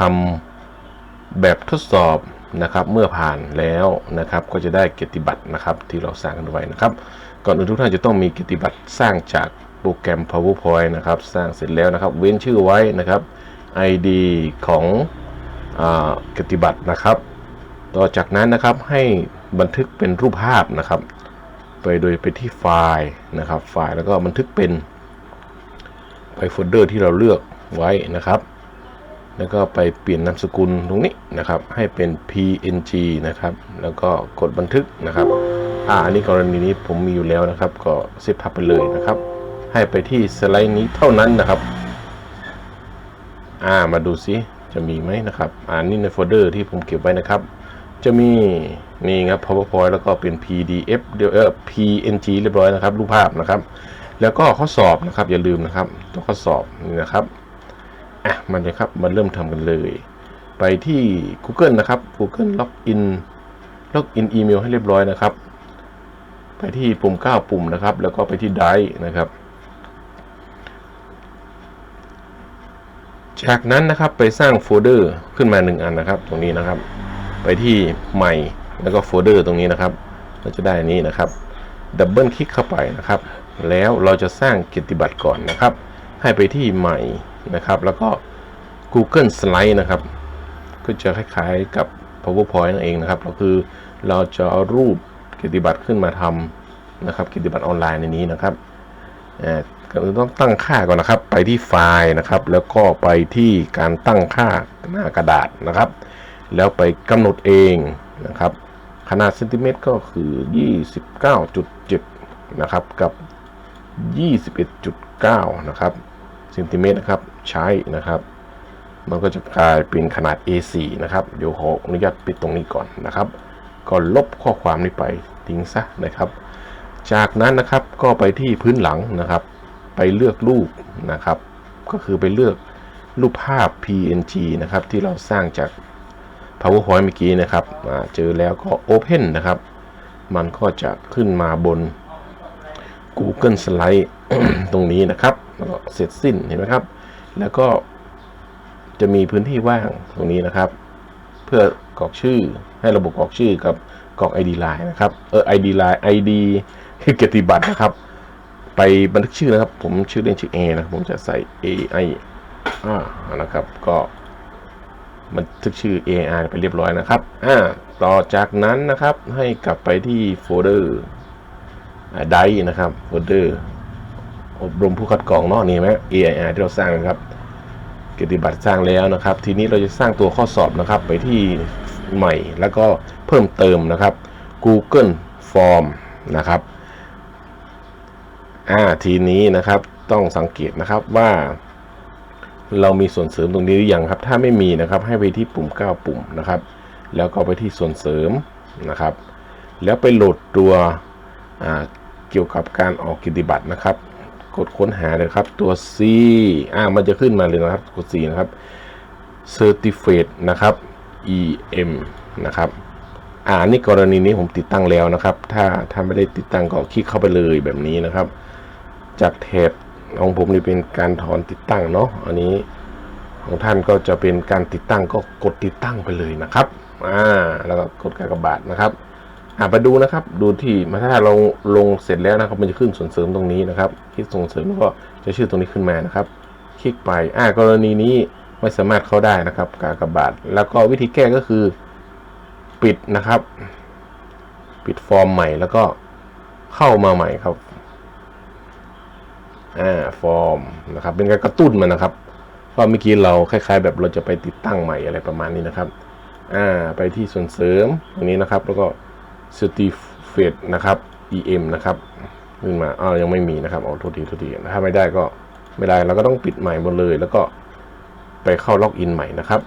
ทำแบบทดสอบนะครับ เมื่อผ่านแล้วนะครับ ก็จะได้เกียรติบัตรนะครับ ที่เราสร้างกันไว้นะครับ ก่อนอื่นทุกท่านจะต้องมีเกียรติบัตรสร้างจากโปรแกรม PowerPoint นะครับ สร้างเสร็จแล้วนะครับ เว้นชื่อไว้นะครับ ID ของเกียรติบัตรนะครับ ต่อจากนั้นนะครับให้บันทึกเป็นรูปภาพนะครับ ไปโดยไปที่ไฟล์นะครับ ไฟล์แล้วก็บันทึกเป็นไปโฟลเดอร์ที่เราเลือกไว้นะครับ แล้วก็ไปเปลี่ยนนามสกุลตรงนี้นะครับ ให้เป็น png นะครับ แล้วก็กดบันทึกนะครับ อ่า อันนี้กรณีนี้ผมมีอยู่แล้วนะครับ ก็เซฟทับไปเลยนะครับ ให้ไปที่สไลด์นี้เท่านั้นนะครับ อ่า มาดูซิ จะมีไหมนะครับ อ่านี่ในโฟลเดอร์ที่ผมเก็บไว้นะครับ จะมีนี่ครับ powerpoint แล้วก็เป็น pdf เดี๋ยวเออ png เรียบร้อยนะครับ รูปภาพนะครับ แล้วก็ข้อสอบนะครับ อย่าลืมนะครับ ตัวข้อสอบนี่นะครับ อะมันจะครับมาเริ่มทำกันเลย ไปที่ Google นะครับ Google Login Login อีเมลให้เรียบร้อยนะครับ ไปที่ปุ่ม 9 ปุ่มนะครับ แล้วก็ไปที่ Drive นะครับ จากนั้นนะครับไปสร้างโฟลเดอร์ขึ้นมา 1 อันนะครับ ตรงนี้นะครับ ไปที่ใหม่แล้วก็โฟลเดอร์ตรงนี้นะครับเราจะได้อันนี้นะครับดับเบิลคลิกเข้าไปนะครับ แล้วเราจะสร้างเกียรติบัตรก่อนนะครับ ให้ไปที่ใหม่ นะครับ แล้วก็ Google Slide นะครับ ก็จะคล้ายๆกับ PowerPoint นั่นเองนะครับ ก็คือเราจะเอารูปกียรติบัตรขึ้นมาทำนะครับกียรติบัตรออนไลน์ในนี้นะครับอ่าก็ต้องตั้งค่าก่อนนะครับ ไปที่ไฟล์นะครับ แล้วก็ไปที่การตั้งค่าหน้ากระดาษนะครับ แล้วไปกำหนดเองนะครับ ขนาดเซนติเมตรก็คือ 29.7 นะครับกับ 21.9 นะครับ เซนติเมตรนะครับใช้นะครับ มันก็จะกลายเป็นขนาด A4 นะครับ เดี๋ยวขออนุญาตปิดตรงนี้ก่อนนะครับ ก็ลบข้อความนี้ไปทิ้งซะนะครับ จากนั้นนะครับก็ไปที่พื้นหลังนะครับ ไปเลือกรูปนะครับ ก็คือไปเลือกรูปภาพ PNG นะครับ ที่เราสร้างจาก PowerPoint เมื่อกี้นะครับเจอแล้วก็ Open นะครับ มันก็จะขึ้นมาบน Google Slide ตรงนี้นะครับ ก็เสร็จสิ้นเห็นไหมครับ แล้วก็จะมีพื้นที่ว่างตรงนี้นะครับ เพื่อกรอกชื่อให้ระบบกรอกชื่อกับกรอก ID Line นะครับเออ ID Line ID คือเกียรติบัตรนะครับ ไปบันทึกชื่อนะครับ ผมชื่อเล่นชื่อ A นะผมจะใส่ A I อ่านะครับ ก็บันทึกชื่อ A R ไปเรียบร้อยนะครับอ่าต่อจากนั้นนะครับให้กลับไปที่โฟลเดอร์ไดนะครับโฟลเดอร์ อบรมผู้คัดกรองเนาะนี่เห็นไหม AIR ที่เราสร้างนะครับเกียรติบัตรสร้างแล้วนะครับ ทีนี้เราจะสร้างตัวข้อสอบนะครับ ไปที่ใหม่แล้วก็เพิ่มเติมนะครับ Google Form นะครับอ่าทีนี้นะครับต้องสังเกตนะครับว่า เรามีส่วนเสริมตรงนี้หรือยังครับ ถ้าไม่มีนะครับให้ไปที่ปุ่ม 9 ปุ่มนะครับ แล้วก็ไปที่ส่วนเสริมนะครับ แล้วไปโหลดตัวอ่าเกี่ยวกับการออกกิจบัตรนะครับ กดค้นหาเลยครับ ตัว C อ่ามันจะขึ้นมาเลยนะครับ กด C นะครับ Certificate นะครับ EM นะครับ อ่านี่กรณีนี้ผมติดตั้งแล้วนะครับ ถ้าถ้าไม่ได้ติดตั้งก็คลิกเข้าไปเลยแบบนี้นะครับ จากแถบของผมนี่เป็นการถอนติดตั้งเนาะอันนี้ของท่านก็จะเป็นการติดตั้งก็กดติดตั้งไปเลยนะครับ อ่า แล้วก็กดกากบาทนะครับ อ่าไปดูนะครับ ดูที่มาถ้าเราลงเสร็จแล้วนะครับ มันจะขึ้นส่วนเสริมตรงนี้นะครับ คลิกส่งเสริมแล้วก็จะชื่อตรงนี้ขึ้นมานะครับ คลิกไปอ่ากรณีนี้ไม่สามารถเข้าได้นะครับ กากบาท แล้วก็วิธีแก้ก็คือปิดนะครับ ปิดฟอร์มใหม่แล้วก็เข้ามาใหม่ครับอ่าฟอร์มนะครับ เป็นการกระตุ้นมันนะครับเพราะเมื่อกี้เราคล้าย ๆ แบบเราจะไปติดตั้งใหม่อะไรประมาณนี้นะครับ อ่า ไปที่ส่วนเสริมตรงนี้นะครับ แล้วก็ certificate นะครับ em นะครับขึ้นมาอ้าวยังไม่มีนะครับเอาโทษทีโทษทีถ้าไม่ได้ก็ไม่ได้เราก็ต้องปิดใหม่หมดเลย แล้วก็ไปเข้าล็อกอินใหม่นะครับ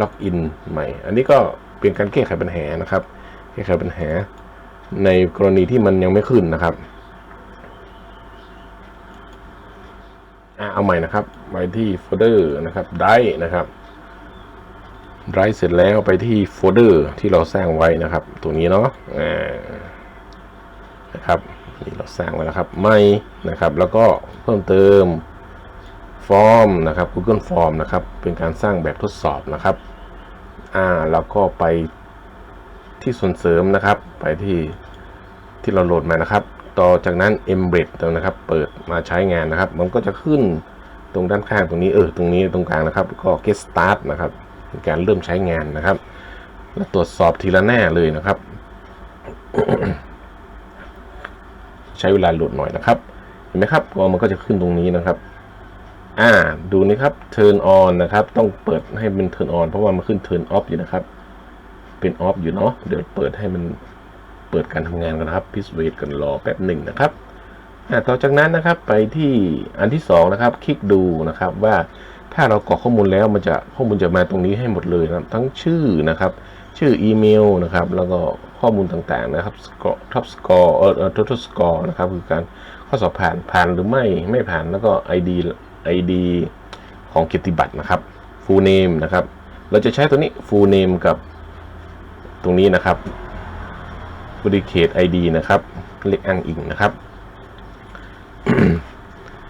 ล็อกอินใหม่ อันนี้ก็เป็นการแก้ไขปัญหานะครับ แก้ไขปัญหา ในกรณีที่มันยังไม่ขึ้นนะครับอะเอาใหม่นะครับไปที่โฟลเดอร์นะครับได้นะครับ ไดรฟ์เสร็จแล้วไปที่โฟลเดอร์ที่เราสร้างไว้นะครับ ตรงนี้เนาะนะครับนี่เราสร้างไว้แล้วครับไม่นะครับ แล้วก็เพิ่มเติมฟ Form นะครับ Google Form นะครับ เป็นการสร้างแบบทดสอบนะครับอ่าแล้วก็ไปที่ส่วนเสริมนะครับ ไปที่ที่เราโหลดมานะครับ ต่อจากนั้น Embed ตรงนะครับ เปิดมาใช้งานนะครับ มันก็จะขึ้นตรงด้านข้างตรงนี้เออตรงนี้ตรงกลางนะครับ ก็ Get Start นะครับ เป็นการเริ่มใช้งานนะครับ แล้วตรวจสอบทีละหน้าเลยนะครับ ใช้เวลาโหลดหน่อยนะครับ เห็นไหมครับก็มันก็จะขึ้นตรงนี้นะครับ อ่าดูนะครับ turn on นะครับ ต้องเปิดให้มัน turn on เพราะว่ามันขึ้น turn off อยู่นะครับ เป็น off อยู่เนาะเดี๋ยวเปิดให้มันเปิดการทำงานกันนะครับพิสเวทกันรอแป๊บหนึ่งนะครับอ่าต่อจากนั้นนะครับไปที่อันที่สองนะครับ คลิกดูนะครับว่า ถ้าเรากรอกข้อมูลแล้วมันจะข้อมูลจะมาตรงนี้ให้หมดเลยนะครับ ทั้งชื่อนะครับ ชื่ออีเมลนะครับ แล้วก็ข้อมูลต่างๆนะครับสกอร์ท็อปสกอร์เอ่อ total score นะครับคือการข้อสอบผ่านผ่านหรือไม่ไม่ผ่านแล้วก็ ID ID ของเกียรติบัตรนะครับ full name นะครับ เราจะใช้ตัวนี้ full name กับตรงนี้นะครับ predicate ID นะครับเลขอ้างอิงนะครับ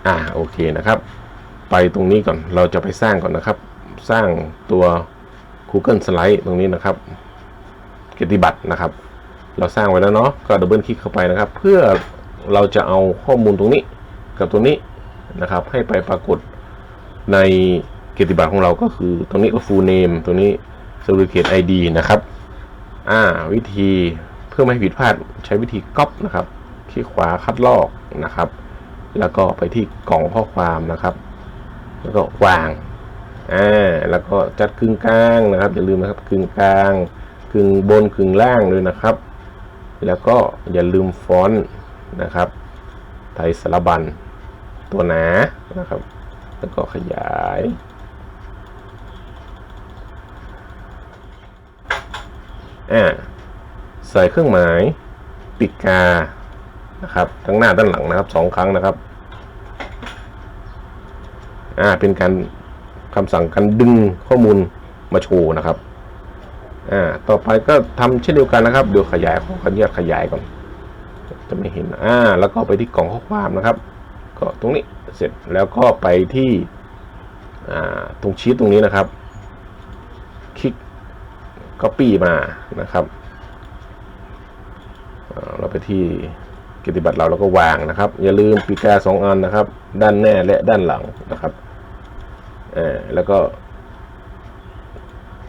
อ่าโอเคนะครับ ไปตรงนี้ก่อน เราจะไปสร้างก่อนนะครับ สร้างตัว Google Slide ตรงนี้นะครับเกียรติบัตรนะครับ เราสร้างไว้แล้วเนาะ ก็ดับเบิลคลิกเข้าไปนะครับ เพื่อเราจะเอาข้อมูลตรงนี้กับตรงนี้นะครับ ให้ไปปรากฏในเกียรติบัตรของเราก็คือ ตรงนี้ก็ full name ตรงนี้ certificate ID นะครับ อ่า วิธีเพื่อไม่ให้ผิดพลาดใช้วิธีก๊อปนะครับ คลิกขวาคัดลอกนะครับ แล้วก็ไปที่กล่องข้อความนะครับ แล้วก็วางอ่าแล้วก็จัดกึ่งกลางนะครับอย่าลืมนะครับกึ่งกลางกึ่งบนกึ่งล่างเลยนะครับ แล้วก็อย่าลืมฟอนต์นะครับ ไทยสารบัญตัวหนานะครับ แล้วก็ขยายอ่าใส่เครื่องหมายปิดกานะครับทั้งหน้าด้านหลังนะครับสองครั้งนะครับ อ่าเป็นการคำสั่งการดึงข้อมูลมาโชว์นะครับอ่าต่อไปก็ทำเช่นเดียวกันนะครับเดี๋ยวขยายขออนุญาตขยายก่อนจะไม่เห็นอ่าแล้วก็ไปที่กล่องข้อความนะครับ ก็ตรงนี้เสร็จแล้วก็ไปที่อ่าตรงชีตตรงนี้นะครับ คลิก Copy มานะครับเราไปที่ กิจบัตรเราแล้วก็วางนะครับ อย่าลืมปีกาสองอันนะครับ ด้านหน้าและด้านหลังนะครับแล้วก็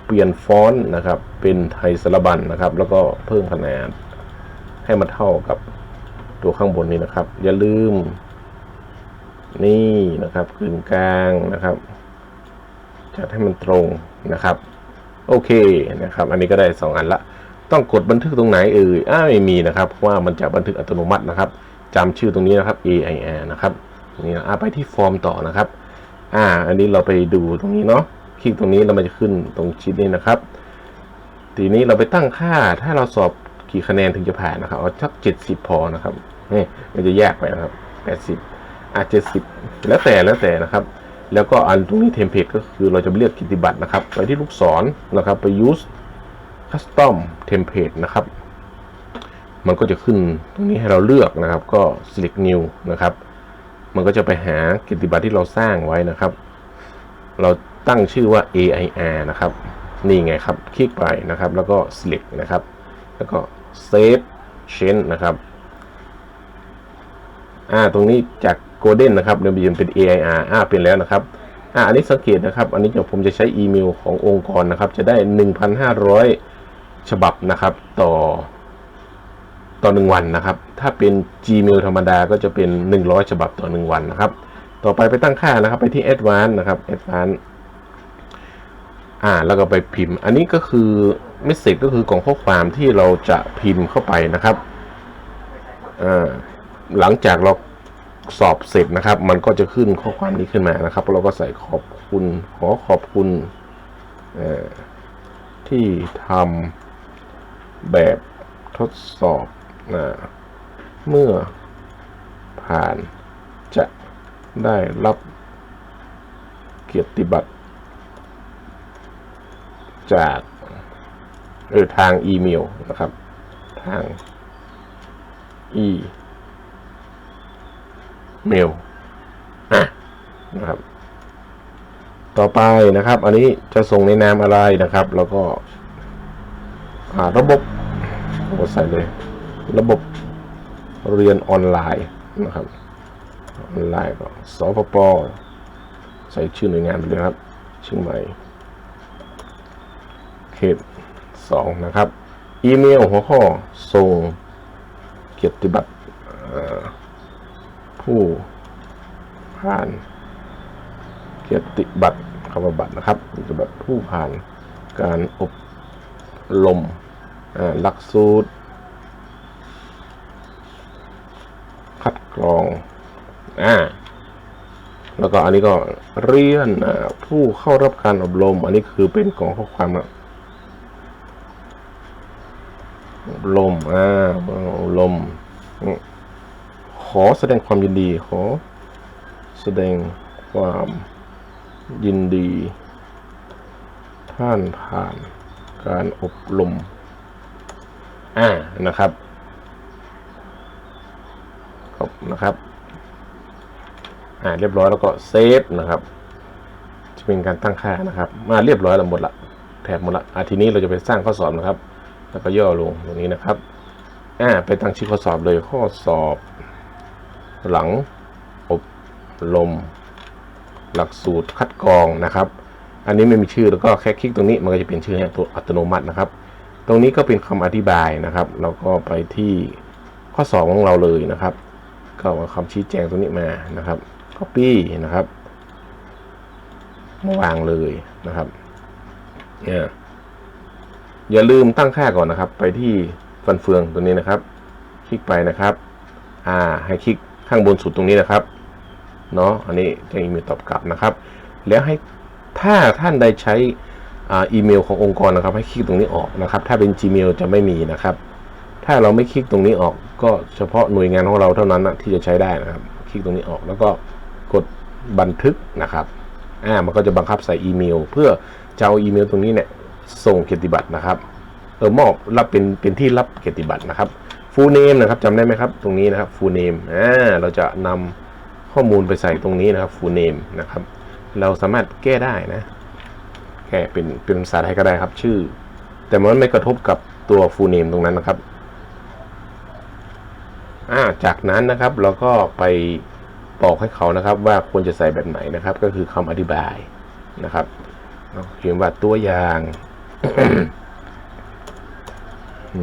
เปลี่ยนฟอนต์นะครับ เป็นไทยสารบัญนะครับ แล้วก็เพิ่มขนาดให้มันเท่ากับตัวข้างบนนี้นะครับ อย่าลืม นี่นะครับกึ่งกลางนะครับ จัดให้มันตรงนะครับ โอเคนะครับ อันนี้ก็ได้2อันละ ต้องกดบันทึกตรงไหนเอ่ยอ้าไม่มีนะครับเพราะว่ามันจะบันทึกอัตโนมัตินะครับจำชื่อตรงนี้นะครับ AIR นะครับนี่นะไปที่ฟอร์มต่อนะครับ อ่า อันนี้เราไปดูตรงนี้เนาะคลิกตรงนี้แล้วมันจะขึ้นตรงชิดนี้นะครับ ทีนี้เราไปตั้งค่าถ้าเราสอบกี่คะแนนถึงจะผ่านนะครับเอาสักเจ็ดสิบพอนะครับนี่มันจะแยกไปนะครับแปดสิบอะเจ็ดสิบแล้วแต่แล้วแต่นะครับ แล้วก็อันตรงนี้เทมเพลตก็คือเราจะเลือกกิจบัตรนะครับ ไปที่ลูกศรนะครับไป use custom template นะครับ มันก็จะขึ้นตรงนี้ให้เราเลือกนะครับ ก็ select new นะครับ มันก็จะไปหากิจบัตรที่เราสร้างไว้นะครับ เราตั้งชื่อว่า AIR นะครับ นี่ไงครับ คลิกไปนะครับ แล้วก็ select นะครับ แล้วก็ save change นะครับ อ่า ตรงนี้จาก golden นะครับเดี๋ยวมันเป็น AIR อ่า เป็นแล้วนะครับอ่าอันนี้สังเกตนะครับ อันนี้เดี๋ยวผมจะใช้อีเมลขององค์กรนะครับ จะได้ 1,500 ฉบับนะครับต่อต่อหนึ่งวันนะครับ ถ้าเป็น Gmail ธรรมดาก็จะเป็น 100 ฉบับต่อหนึ่งวันนะครับ ต่อไปไปตั้งค่านะครับ ไปที่ Advanced นะครับ Advanced อ่าแล้วก็ไปพิมพ์ อันนี้ก็คือ Message ก็คือกล่องข้อความที่เราจะพิมพ์เข้าไปนะครับอ่าหลังจากเราสอบเสร็จนะครับ มันก็จะขึ้นข้อความนี้ขึ้นมานะครับ เราก็ใส่ขอบคุณขอขอบคุณเอ่อที่ทำ แบบทดสอบนะเมื่อผ่านจะได้รับเกียรติบัตร จากเออทางอีเมลนะครับ ทางอีเมลอะนะครับ ต่อไปนะครับ อันนี้จะส่งในนามอะไรนะครับ แล้วก็ อ่าระบบผมก็ใส่เลย ระบบเรียนออนไลน์นะครับออนไลน์ก็สพปใส่ชื่อหน่วยงานไปเลยครับ ชื่อใหม่ เขตสองนะครับ อีเมลหัวข้อส่งเกียรติบัตรผู้ผ่านเกียรติบัตรคำว่าบัตรนะครับเกียรติบัตรผู้ผ่านการอบรม หลักสูตร คัดกรองอ่าแล้วก็อันนี้ก็เรียนผู้เข้ารับการอบรม อันนี้คือเป็นกองข้อความนะอบรมอ่าอบรมขอแสดงความยินดี ขอ แสดงความยินดี ท่านผ่านการอบรม อ่านะครับครบนะครับอ่าเรียบร้อยแล้วก็เซฟนะครับ จะเป็นการตั้งค่านะครับ มาเรียบร้อยแล้วหมดละแถบหมดละอ่าทีนี้เราจะไปสร้างข้อสอบนะครับ แล้วก็ย่อลงตรงนี้นะครับอ่าไปตั้งชื่อข้อสอบเลยข้อสอบ หลังอบรมหลักสูตรคัดกรองนะครับ อันนี้ไม่มีชื่อแล้วก็แค่คลิกตรงนี้มันก็จะเป็นชื่อให้ตัวอัตโนมัตินะครับ รงนี้ก็เป็นคำอธิบายนะครับ เราก็ไปที่ข้อสอบของเราเลยนะครับ ก็เอาคำชี้แจงตรงนี้มานะครับ copy นะครับมาวางเลยนะครับเนี่ยอย่าลืมตั้งค่าก่อนนะครับ ไปที่ฟันเฟืองตัวนี้นะครับ คลิกไปนะครับอ่าให้คลิกข้างบนสุดตรงนี้นะครับเนาะอันนี้จะอีเมลตอบกลับนะครับ แล้วให้ถ้าท่านใดใช้ อ่าอีเมลขององค์กรนะครับ ให้คลิกตรงนี้ออกนะครับ ถ้าเป็น Gmail จะไม่มีนะครับ ถ้าเราไม่คลิกตรงนี้ออก ก็เฉพาะหน่วยงานของเราเท่านั้นนะที่จะใช้ได้นะครับ คลิกตรงนี้ออกแล้วก็กดบันทึกนะครับอ่ามันก็จะบังคับใส่อีเมล เพื่อจะเอาอีเมลตรงนี้เนี่ยส่งเกียรติบัตรนะครับเออมอบรับเป็นเป็นที่รับเกียรติบัตรนะครับ full name นะครับจำได้ไหมครับ ตรงนี้นะครับ full name อ่าเราจะนำข้อมูลไปใส่ตรงนี้นะครับ full name นะครับ เราสามารถแก้ได้นะ แค่เป็นเป็นภาษาไทยก็ได้ครับ ชื่อ แต่มันไม่กระทบกับตัว full name ตรงนั้นนะครับอ่าจากนั้นนะครับเราก็ไปบอกให้เขานะครับ ว่าควรจะใส่แบบไหนนะครับ ก็คือคำอธิบายนะครับเขียนว่าตัวอย่าง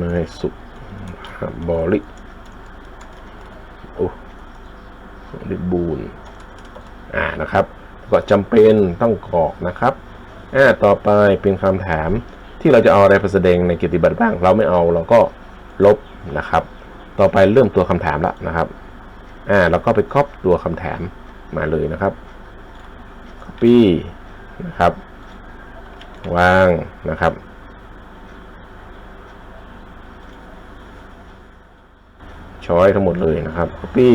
นายสุบริโอ้ริบูรณ์อ่านะครับ ก็จำเป็นต้องกรอกนะครับ อ่าต่อไปเป็นคำถามที่เราจะเอาอะไรไปแสดงในกียรติบัตรบ้าง เราไม่เอาเราก็ลบนะครับ ต่อไปเริ่มตัวคำถามละนะครับอ่าเราก็ไปก๊อปตัวคำถามมาเลยนะครับ copy นะครับ วางนะครับ ช้อยทั้งหมดเลยนะครับ copy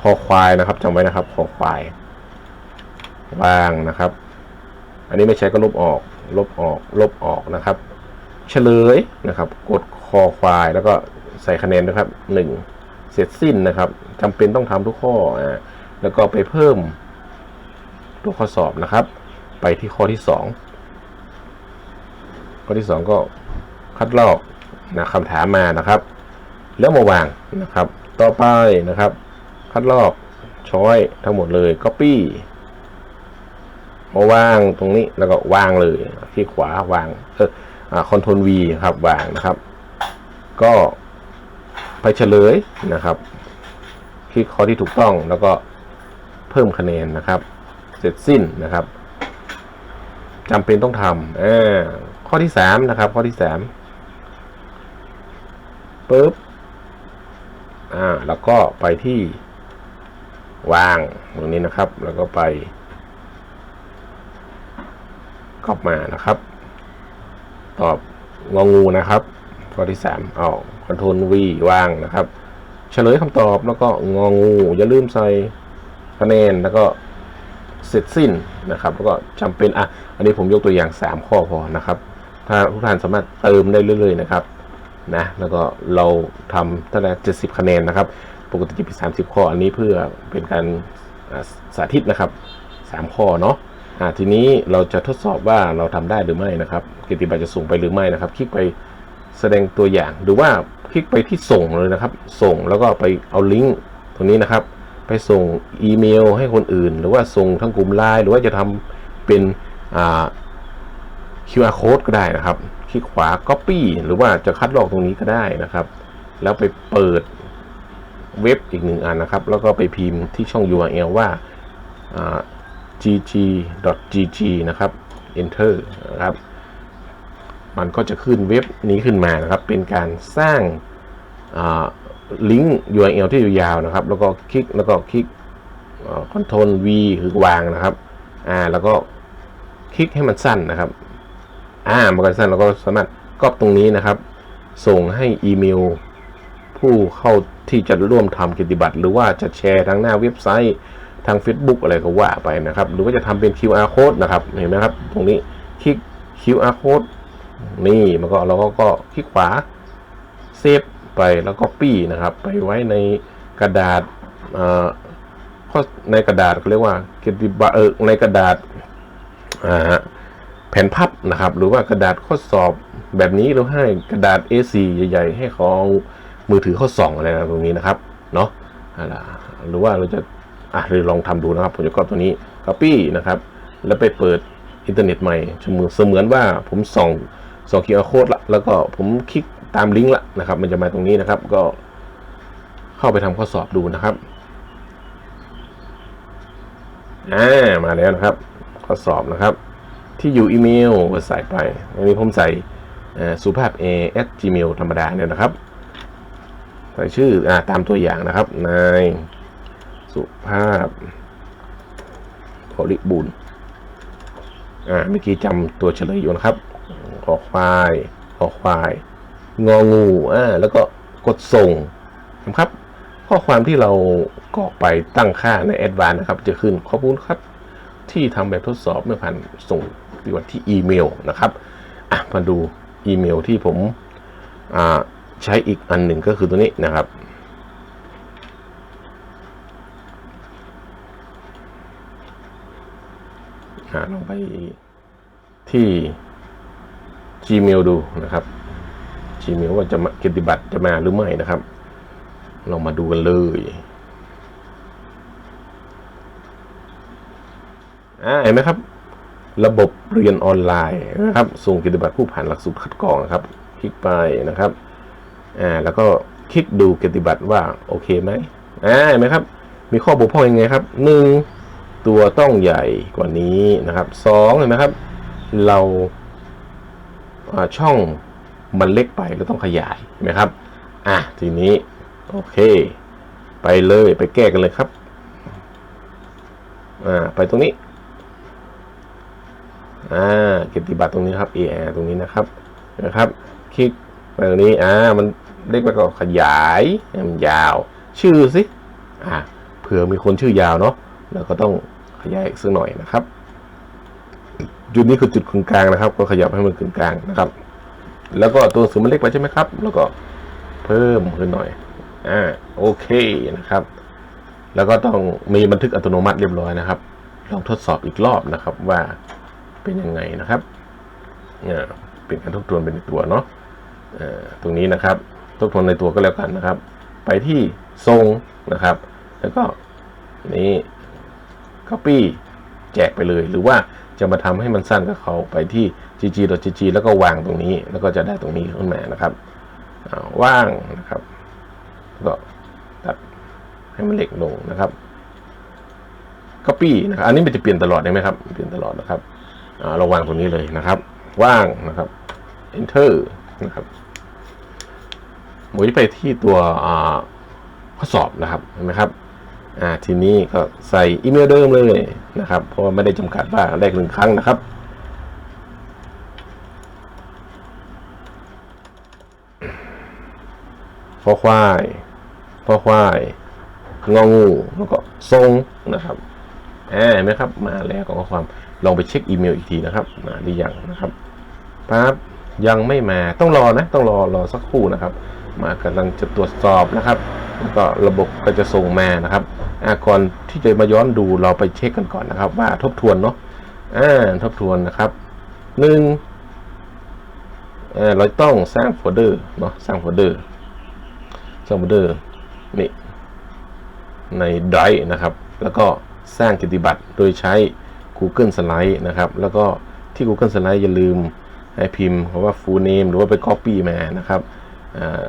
คอควายนะครับจำไว้นะครับคอควายวางนะครับ อันนี้ไม่ใช้ก็ลบออก ลบออก ลบออกนะครับ เฉลยนะครับ กดคอควายแล้วก็ใส่คะแนนนะครับหนึ่งเสร็จสิ้นนะครับจำเป็นต้องทำทุกข้ออ่าแล้วก็ไปเพิ่มตัวข้อสอบนะครับ ไปที่ข้อที่สองข้อที่สองก็คัดลอกนะคำถามมานะครับ แล้วมาวางนะครับ ต่อไปนะครับ คัดลอกช้อยทั้งหมดเลย Copy มาวางตรงนี้แล้วก็วางเลยที่ขวาวางเออคอนโทรล V ครับวางนะครับ ก็ไปเฉลยนะครับ คลิกข้อที่ถูกต้องแล้วก็เพิ่มคะแนนนะครับ เสร็จสิ้นนะครับจำเป็นต้องทำอข้อที่สามนะครับ ข้อที่สามปุ๊บอ่าแล้วก็ไปที่วางตรงนี้นะครับ แล้วก็ไป กลับมานะครับ ตอบงองูนะครับข้อที่สามเอาคอนโทรลวีวางนะครับ เฉลยคำตอบแล้วก็งองู อย่าลืมใส่คะแนนแล้วก็เสร็จสิ้นนะครับแล้วก็จำเป็นอะอันนี้ผมยกตัวอย่าง 3 ข้อพอนะครับ ถ้าทุกท่านสามารถเติมได้เรื่อยๆนะครับนะแล้วก็เราทำตั้งแต่70 คะแนนนะครับ ปกติจะเป็น30 ข้ออันนี้เพื่อเป็นการสาธิตนะครับ 3 ข้อเนาะ ทีนี้เราจะทดสอบว่าเราทำได้หรือไม่นะครับกิติบัตรจะส่งไปหรือไม่นะครับ คลิกไปแสดงตัวอย่างหรือว่าคลิกไปที่ส่งเลยนะครับ ส่งแล้วก็ไปเอาลิงก์ตรงนี้นะครับ ไปส่งอีเมลให้คนอื่น หรือว่าส่งทั้งกลุ่มไลน์หรือว่าจะทำเป็นอ่า QR code ก็ได้นะครับ คลิกขวา Copy หรือว่าจะคัดลอกตรงนี้ก็ได้นะครับ แล้วไปเปิดเว็บอีกหนึ่งอันนะครับ แล้วก็ไปพิมพ์ที่ช่อง URL ว่า gg.gg นะครับ enter นะครับ มันก็จะขึ้นเว็บนี้ขึ้นมานะครับ เป็นการสร้างลิงก์ URL ที่ยาวๆนะครับ แล้วก็คลิกแล้วก็คลิกคอนโทรล V คือวางนะครับอ่าแล้วก็คลิกให้มันสั้นนะครับอ่ามันก็สั้นเราก็สามารถก๊อปตรงนี้นะครับ ส่งให้อีเมล ผู้เข้าที่จะร่วมทำกิจบัตร หรือว่าจะแชร์ทางหน้าเว็บไซต์ ทาง Facebook อะไรก็ว่าไปนะครับ หรือว่าจะทำเป็น QR code นะครับ เห็นไหมครับ ตรงนี้คลิก QR code นี่มันก็เราก็ก็คลิกขวาเซฟไปแล้วก็ปี้นะครับ ไปไว้ในกระดาษเอ่อข้อในกระดาษเขาเรียกว่าเกิบัตรเออในกระดาษอ่าแผ่นพับนะครับ หรือว่ากระดาษข้อสอบแบบนี้เราให้กระดาษ A4 ใหญ่ ๆ ให้เขาเอามือถือเข้าส่องอะไรนะตรงนี้นะครับเนาะหรือว่าเราจะ อะเราลองทำดูนะครับ ผมจะก๊อปตัวนี้ Copy นะครับ แล้วไปเปิดอินเทอร์เน็ตใหม่เสมือนเสมือนว่าผมส่องส่อง QR code ละแล้วก็ผมคลิกตามลิงก์ละนะครับ มันจะมาตรงนี้นะครับ ก็เข้าไปทำข้อสอบดูนะครับอ่ามาแล้วนะครับ ข้อสอบนะครับ ที่อยู่อีเมลก็ใส่ไปอันนี้ผมใส่อ่าสุภาพ a at gmail ธรรมดาเนี่ยนะครับ ใส่ชื่ออ่าตามตัวอย่างนะครับนาย สุภาพบริบูรณ์อ่าเมื่อกี้จำตัวเฉลยอยู่นะครับ ขอควายขอควาย งองูอ่าแล้วก็กดส่งนะครับ ข้อความที่เรากรอกไปตั้งค่าในแอดวานนะครับ จะขึ้นขอบคุณครับ ที่ทำแบบทดสอบเมื่อผ่านส่งดีวัที่อีเมลนะครับอะมาดูอีเมลที่ผมอ่าใช้อีกอันหนึ่งก็คือตัวนี้นะครับ หาลองไปที่ Gmail ดูนะครับ Gmail ว่าจะมากิติบัตรจะมาหรือไม่นะครับลองมาดูกันเลยอ่าเห็นไหมครับ ระบบเรียนออนไลน์นะครับ ส่งกิจบัตรผู้ผ่านหลักสูตรคัดกรองนะครับ คลิกไปนะครับอ่าแล้วก็คลิกดูกิจบัตรว่าโอเคไหมอ่าเห็นไหมครับ มีข้อบกพร่องยังไงครับหนึ่ง ตัวต้องใหญ่กว่านี้นะครับสองเห็นไหมครับ เราาช่องมันเล็กไปเราต้องขยายเห็นไหมครับอะทีนี้โอเค ไปเลยไปแก้กันเลยครับอ่าไปตรงนี้อ่าเกติบัตรตรงนี้ครับ AR ตรงนี้นะครับนะครับ คลิกไปตรงนี้อ่ามันเล็กไปก็ขยายให้มันยาว ชื่อสิอ่าเผื่อมีคนชื่อยาวเนาะแล้วก็ต้อง ขยายอีกสักหน่อยนะครับ จุดนี้คือจุดกึ่งกลางนะครับ ก็ขยับให้มันกึ่งกลางนะครับ แล้วก็ตัวหนังมันเล็กไปใช่ไหมครับ แล้วก็เพิ่มขึ้นหน่อยอ่าโอเคนะครับ แล้วก็ต้องมีบันทึกอัตโนมัติเรียบร้อยนะครับลองทดสอบอีกรอบนะครับว่าเป็นยังไงนะครับเนี่ยเป็นการทบทวนเป็นตัวเนาะเอ่อตรงนี้นะครับ ทบทวนในตัวก็แล้วกันนะครับ ไปที่ทรงนะครับ แล้วก็นี้ copy แจกไปเลย หรือว่าจะมาทำให้มันสั้นก็เขาไปที่ gg.gg แล้วก็วางตรงนี้ แล้วก็จะได้ตรงนี้ขึ้นมานะครับว่างนะครับก็ตัดให้มันเล็กลงนะครับ copy นะครับอันนี้มันจะเปลี่ยนตลอดได้ไหมครับ เปลี่ยนตลอดนะครับเราวางตรงนี้เลยนะครับ ว่างนะครับ enter นะครับหมุนไปที่ตัวข้อสอบนะครับเห็นไหมครับ อ่าทีนี้ก็ใส่อีเมลเดิมเลยนะครับ เพราะไม่ได้จำกัดว่าแรกหนึ่งครั้งนะครับพอควายพอควายงองูแล้วก็ทรงนะครับอ่าเห็นไหมครับ มาแล้วข้อความลองไปเช็คอีเมลอีกทีนะครับมาหรือยังนะครับปั๊บยังไม่มาต้องรอนะ ต้องรอรอสักครู่นะครับ มากำลังจะตรวจสอบนะครับ แล้วก็ระบบก็จะส่งมานะครับอาก่อนที่จะมาย้อนดูเราไปเช็คกันก่อนนะครับ ว่าทบทวนเนาะอ่าทบทวนนะครับหนึ่งเอ่อเราต้องสร้างโฟลเดอร์เนาะสร้างโฟลเดอร์สร้างโฟลเดอร์นี่ใน Drive นะครับ แล้วก็สร้างกิจบัตรโดยใช้ Google Slide นะครับ แล้วก็ที่ Google Slide อย่าลืมให้พิมพ์คำว่า full name หรือว่าไป copy มานะครับอ่า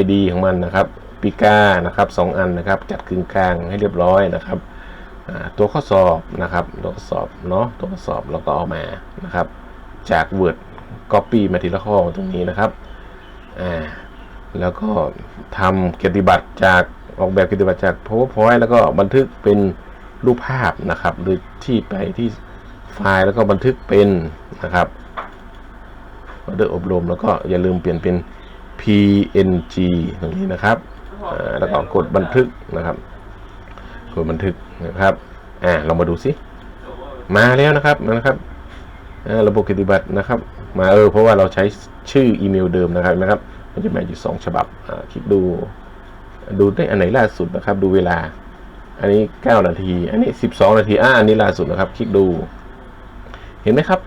ID ของมันนะครับ ปีกานะครับสองอันนะครับจัดกึ่งกลางให้เรียบร้อยนะครับตัวข้อสอบนะครับตัวข้อสอบเนาะตัวข้อสอบแล้วก็เอามานะครับ จาก Word Copy มาทีละข้อตรงนี้นะครับอ่าแล้วก็ทำกิจบัตรจากออกแบบกิจบัตรจาก PowerPoint แล้วก็บันทึกเป็นรูปภาพนะครับ หรือที่ไปที่ไฟล์แล้วก็บันทึกเป็นนะครับออเดอร์อบรม แล้วก็อย่าลืมเปลี่ยนเป็น PNG ตรงนี้นะครับ แล้วก็กดบันทึกนะครับ กดบันทึกนะครับ อ่าเรามาดูสิมาแล้วนะครับนะครับระบบกิบัตรนะครับ มาเออเพราะว่าเราใช้ชื่ออีเมลเดิมนะครับนะครับ มันจะมาอยู่สองฉบับอ่าคลิกดูดูได้อันไหนล่าสุดนะครับ ดูเวลา อันนี้ 9 นาที อันนี้ 12 นาทีอ่าอันนี้ล่าสุดนะครับ คลิกดู เห็นไหมครับ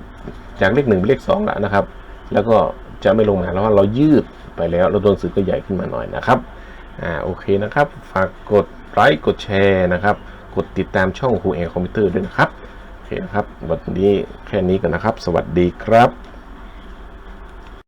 จากเลขหนึ่งเป็นเลขสองแล้วนะครับ แล้วก็จะไม่ลงมาแล้วว่าเรายืดไปแล้วแล้วตัวหนังสือก็ใหญ่ขึ้นมาหน่อยนะครับ อ่าโอเคนะครับ ฝากกดไลค์กดแชร์นะครับ กดติดตามช่องครูแอร์คอมพิวเตอร์ด้วยนะครับ โอเคนะครับ วันนี้แค่นี้กันนะครับ สวัสดีครับ